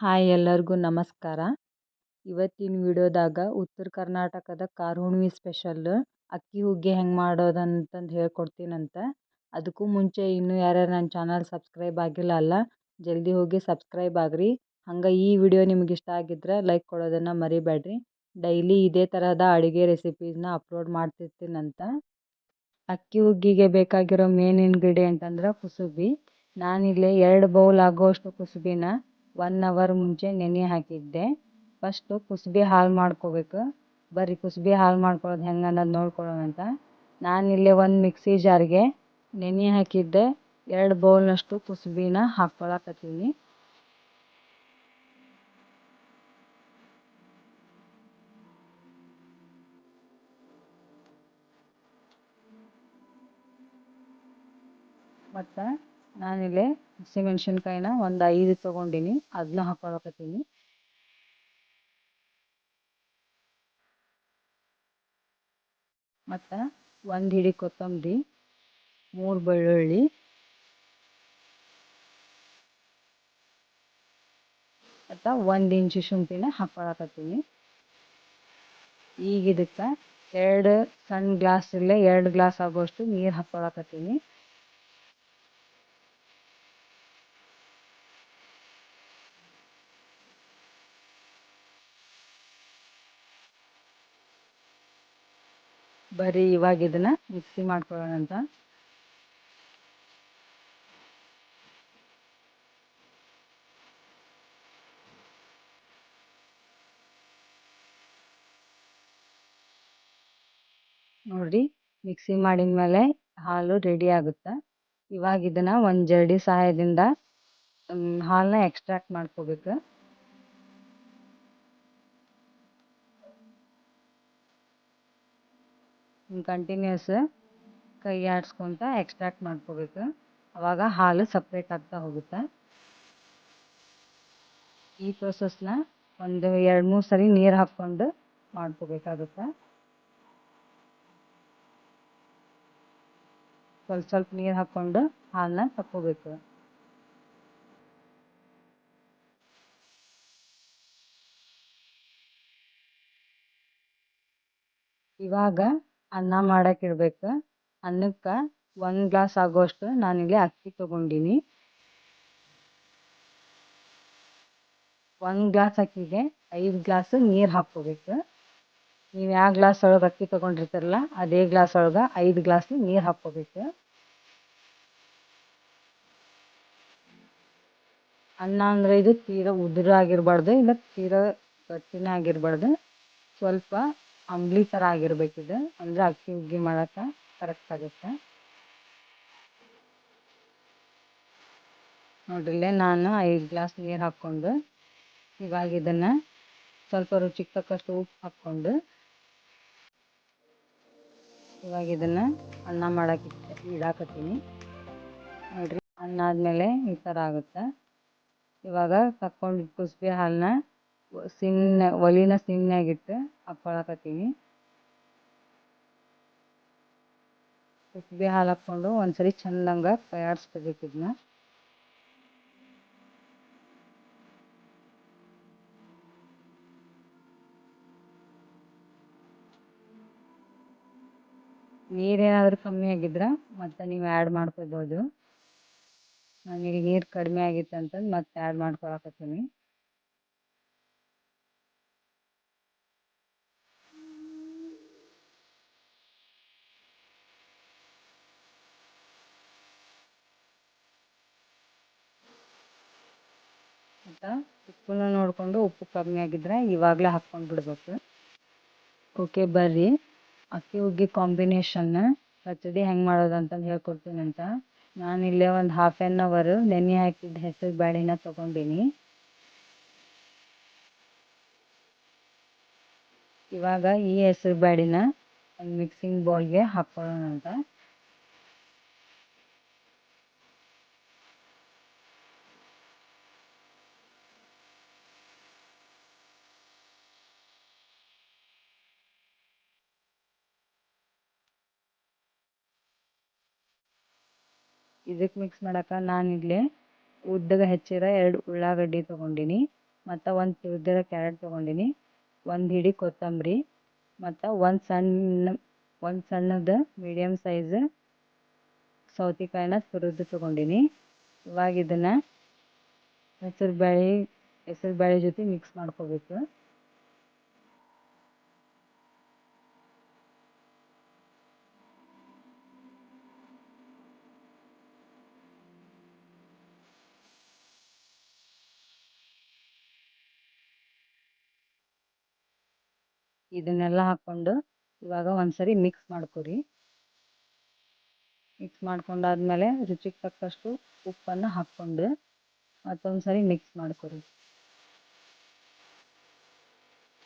Hi ಎಲ್ಲರಿಗೂ ನಮಸ್ಕಾರ. ಇವತ್ತಿನ ವಿಡಿಯೋದಾಗ ಉತ್ತರ ಕರ್ನಾಟಕದ ಕಾರುಣ್ಮಿ ಸ್ಪೆಷಲ್ ಅಕ್ಕಿ ಹುಗ್ಗಿ ಹೆಂಗೆ ಮಾಡೋದಂತಂದು ಹೇಳ್ಕೊಡ್ತೀನಂತ. ಅದಕ್ಕೂ ಮುಂಚೆ ಇನ್ನೂ ಯಾರ್ಯಾರು ನನ್ನ ಚಾನಲ್ ಸಬ್ಸ್ಕ್ರೈಬ್ ಆಗಿಲ್ಲ ಅಲ್ಲ, ಜಲ್ದಿ ಹೋಗಿ ಸಬ್ಸ್ಕ್ರೈಬ್ ಆಗ್ರಿ. ಹಂಗೆ ಈ ವಿಡಿಯೋ ನಿಮ್ಗೆ ಇಷ್ಟ ಆಗಿದ್ರೆ ಲೈಕ್ ಕೊಡೋದನ್ನು ಮರಿಬೇಡ್ರಿ ಡೈಲಿ ಇದೇ ತರಹದ ಅಡುಗೆ ರೆಸಿಪೀಸ್ನ ಅಪ್ಲೋಡ್ ಮಾಡ್ತಿರ್ತೀನಂತ. ಅಕ್ಕಿ ಹುಗ್ಗಿಗೆ ಬೇಕಾಗಿರೋ ಮೇನ್ ಇಂಗ್ರೀಡಿಯೆಂಟ್ ಅಂದ್ರೆ ಕುಸುಬಿ. ನಾನಿಲ್ಲಿ ಎರಡು ಬೌಲ್ ಆಗೋಷ್ಟು ಕುಸುಬಿನ ಒನ್ ಅವರ್ ಮುಂಚೆ ನೆನೆ ಹಾಕಿದ್ದೆ. ಫಸ್ಟು ಕುಸುಬೆ ಹಾಲು ಮಾಡ್ಕೋಬೇಕು. ಬರೀ ಕುಸುಬೆ ಹಾಳು ಮಾಡ್ಕೊಳ್ಳೋದು ಹೆಂಗೆ ಅನ್ನೋದು ನೋಡ್ಕೊಳ್ಳೋಣ ಅಂತ. ನಾನಿಲ್ಲಿ ಒಂದು ಮಿಕ್ಸಿ ಜಾರ್ಗೆ ನೆನೆ ಹಾಕಿದ್ದೆ. ಎರಡು ಬೌಲ್ನಷ್ಟು ಕುಸುಬಿನ ಹಾಕ್ಕೊಳಕತ್ತೀನಿ. ಮತ್ತು? ನಾನಿಲ್ಲಿ ಹಸಿಮೆಣ್ಸಿನ್ಕಾಯಿನ ಒಂದು ಐದು ತೊಗೊಂಡಿನಿ ಅದನ್ನ ಹಾಕೊಳಕತ್ತೀನಿ. ಮತ್ತು ಒಂದು ಹಿಡಿ ಕೊತ್ತಂಬರಿ, ಮೂರು ಬೆಳ್ಳುಳ್ಳಿ, ಮತ್ತು ಒಂದು ಇಂಚು ಶುಂಠಿನ ಹಾಕೊಳಕತ್ತೀನಿ. ಈಗ ಇದಕ್ಕೆ ಎರಡು ಸಣ್ಣ ಗ್ಲಾಸಲ್ಲೇ ಎರಡು ಗ್ಲಾಸ್ ಆಗೋಷ್ಟು ನೀರು ಹಾಕ್ಕೊಳಕತ್ತೀನಿ ಬರೀ ಇವಾಗ ಇದನ್ನು ಮಿಕ್ಸಿ ಮಾಡ್ಕೊಳ್ಳೋಣ ಅಂತ. ನೋಡ್ರಿ, ಮಿಕ್ಸಿ ಮಾಡಿದ ಮೇಲೆ ಹಾಲು ರೆಡಿ ಆಗುತ್ತೆ? ಇವಾಗ ಇದನ್ನು ಒಂದು ಜರಡಿ ಸಹಾಯದಿಂದ ಹಾಲನ್ನ ಎಕ್ಸ್ಟ್ರಾಕ್ಟ್ ಮಾಡ್ಕೋಬೇಕು. ಕಂಟಿನ್ಯೂಸ್ ಕೈ ಆಡಿಸ್ಕೊಂತ ಎಕ್ಸ್ಟ್ರಾಕ್ಟ್ ಮಾಡ್ಕೋಬೇಕು. ಅವಾಗ ಹಾಲು ಸಪ್ರೇಟ್ ಆಗ್ತಾ ಹೋಗುತ್ತೆ. ಈ ಪ್ರೊಸೆಸ್ನ ಒಂದು ಎರಡು, ಮೂರು ಸರಿ ನೀರು ಹಾಕ್ಕೊಂಡು ಮಾಡ್ಕೋಬೇಕಾಗುತ್ತೆ. ಸ್ವಲ್ಪ ಸ್ವಲ್ಪ ನೀರು ಹಾಕ್ಕೊಂಡು ಹಾಲನ್ನ ತಕ್ಕೋಬೇಕು. ಇವಾಗ ಅನ್ನ ಮಾಡಕ್ಕೆ ಇಡ್ಬೇಕು. ಅನ್ನಕ್ಕೆ ಒಂದು ಗ್ಲಾಸ್ ಆಗೋಷ್ಟು ನಾನಿಲ್ಲಿ ಅಕ್ಕಿ ತೊಗೊಂಡೀನಿ. ಒಂದು ಗ್ಲಾಸ್ ಅಕ್ಕಿಗೆ ಐದು ಗ್ಲಾಸ್ ನೀರು ಹಾಕ್ಕೋಬೇಕು. ನೀವು ಯಾವ ಗ್ಲಾಸ್ ಒಳಗೆ ಅಕ್ಕಿ ತೊಗೊಂಡಿರ್ತೀರಲ್ಲ, ಅದೇ ಗ್ಲಾಸ್ ಒಳಗೆ ಐದು ಗ್ಲಾಸ್ ನೀರು ಹಾಕ್ಕೋಬೇಕು. ಅನ್ನ ಅಂದರೆ ಇದು ತೀರಾ ಉದುರಾಗಿರ್ಬಾರ್ದು, ಇಲ್ಲ ತೀರಾ ಗಟ್ಟಿನೇ ಆಗಿರ್ಬಾರ್ದು. ಸ್ವಲ್ಪ ಅಂಬ್ಲಿ ಥರ ಇದು. ಅಂದರೆ ಅಕ್ಕಿ ಹುಗ್ಗಿ ಮಾಡೋಕೆ ಕರೆಕ್ಟ್ ಆಗುತ್ತೆ. ನೋಡ್ರಿಲ್ಲೇ ನಾನು ಐದು ಗ್ಲಾಸ್ ನೀರು ಹಾಕ್ಕೊಂಡು ಇವಾಗ ಇದನ್ನು ಸ್ವಲ್ಪ ರುಚಿಗೆ ತಕ್ಕಷ್ಟು ಉಪ್ಪು ಹಾಕ್ಕೊಂಡು ಇವಾಗ ಇದನ್ನು ಅನ್ನ ಮಾಡೋಕೆ ಇಡಾಕತ್ತೀನಿ. ನೋಡಿರಿ, ಅನ್ನ ಆದಮೇಲೆ ಈ ಥರ ಆಗುತ್ತೆ. ಇವಾಗ ತಕ್ಕೊಂಡು ಕುಸುಬೆ ಹಾಲನ್ನ ಸಿಮ್ನ ಒಲಿನ ಸಿಮ್ನಾಗಿಟ್ಟು ಹಾಕ್ಕೊಳಕತ್ತೀನಿ ಕುಸುಬೆ ಹಾಲು ಹಾಕ್ಕೊಂಡು ಒಂದ್ಸರಿ ಚೆಂದಂಗೆ ತಯಾರಿಸ್ಕೋಬೇಕು ಇದನ್ನ. ನೀರೇನಾದರೂ ಕಮ್ಮಿ ಆಗಿದ್ರೆ ಮತ್ತೆ ನೀವು ಆ್ಯಡ್ ಮಾಡ್ಕೋಬೋದು. ನನಗೆ ನೀರು ಕಡಿಮೆ ಆಗಿತ್ತು ಅಂತಂದು ಮತ್ತೆ ಆ್ಯಡ್ ಮಾಡ್ಕೊಳಕತ್ತೀನಿ. ಮತ್ತು ಉಪ್ಪನ್ನ ನೋಡಿಕೊಂಡು ಉಪ್ಪು ಕಮ್ಮಿ ಆಗಿದ್ರೆ ಇವಾಗಲೇ ಹಾಕ್ಕೊಂಡು ಬಿಡಬೇಕು. ಓಕೆ, ಬರ್ರಿ. ಅಕ್ಕಿ ಹುಗ್ಗಿ ಕಾಂಬಿನೇಷನ್ ಪಚಡಿ ಹೆಂಗೆ ಹೇಳ್ಕೊಡ್ತೀನಿ ಅಂತ. ನಾನಿಲ್ಲೇ ಒಂದು ಹಾಫ್ ಆ್ಯನ್ ಅವರು ನೆನೆ ಹಾಕಿದ ಹೆಸರು ಬೇಳೆನ ತೊಗೊಂಡೀನಿ. ಇವಾಗ ಈ ಹೆಸರು ಬೇಳೆನ ಒಂದು ಮಿಕ್ಸಿಂಗ್ ಬೌಲ್ಗೆ ಹಾಕ್ಕೊಳ್ಳೋಣ ಅಂತ. ಇದಕ್ಕೆ ಮಿಕ್ಸ್ ಮಾಡಕ್ಕೆ ನಾನಿಲ್ಲಿ ಉದ್ದಗೆ ಹೆಚ್ಚಿರೋ ಎರಡು ಉಳ್ಳಾಗಡ್ಡಿ ತೊಗೊಂಡಿನಿ, ಮತ್ತು ಒಂದು ತುರಿದಿರೋ ಕ್ಯಾರೆಟ್ ತೊಗೊಂಡಿನಿ, ಒಂದು ಹಿಡಿ ಕೊತ್ತಂಬರಿ, ಮತ್ತು ಒಂದು ಸಣ್ಣ, ಒಂದು ಸಣ್ಣದ ಮೀಡಿಯಮ್ ಸೈಜ್ ಸೌತೆಕಾಯಿನ ತುರಿದು ತೊಗೊಂಡಿನಿ. ಇವಾಗ ಇದನ್ನು ಹೆಸರು ಬೇಳೆ ಹೆಸರು ಬೇಳೆ ಜೊತೆ ಮಿಕ್ಸ್ ಮಾಡ್ಕೋಬೇಕು. ಇದನ್ನೆಲ್ಲ ಹಾಕ್ಕೊಂಡು ಇವಾಗ ಒಂದ್ಸರಿ ಮಿಕ್ಸ್ ಮಾಡ್ಕೊರಿ. ಮಿಕ್ಸ್ ಮಾಡ್ಕೊಂಡಾದ್ಮೇಲೆ ರುಚಿಗೆ ತಕ್ಕಷ್ಟು ಉಪ್ಪನ್ನು ಹಾಕ್ಕೊಂಡು ಮತ್ತೊಂದು ಸರಿ ಮಿಕ್ಸ್ ಮಾಡ್ಕೊರಿ.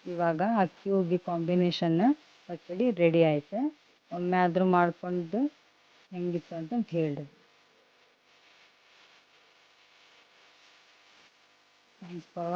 ಇವಾಗ ಅಕ್ಕಿ ಹುಗ್ಗಿ ಕಾಂಬಿನೇಷನ್ ಪಚ್ಚಡಿ ರೆಡಿ ಆಯ್ತು. ಒಮ್ಮೆ ಆದರೂ ಮಾಡ್ಕೊಂಡು ಹೆಂಗಿತ್ತು ಅಂತ ಹೇಳ್ರಿ. Thanks for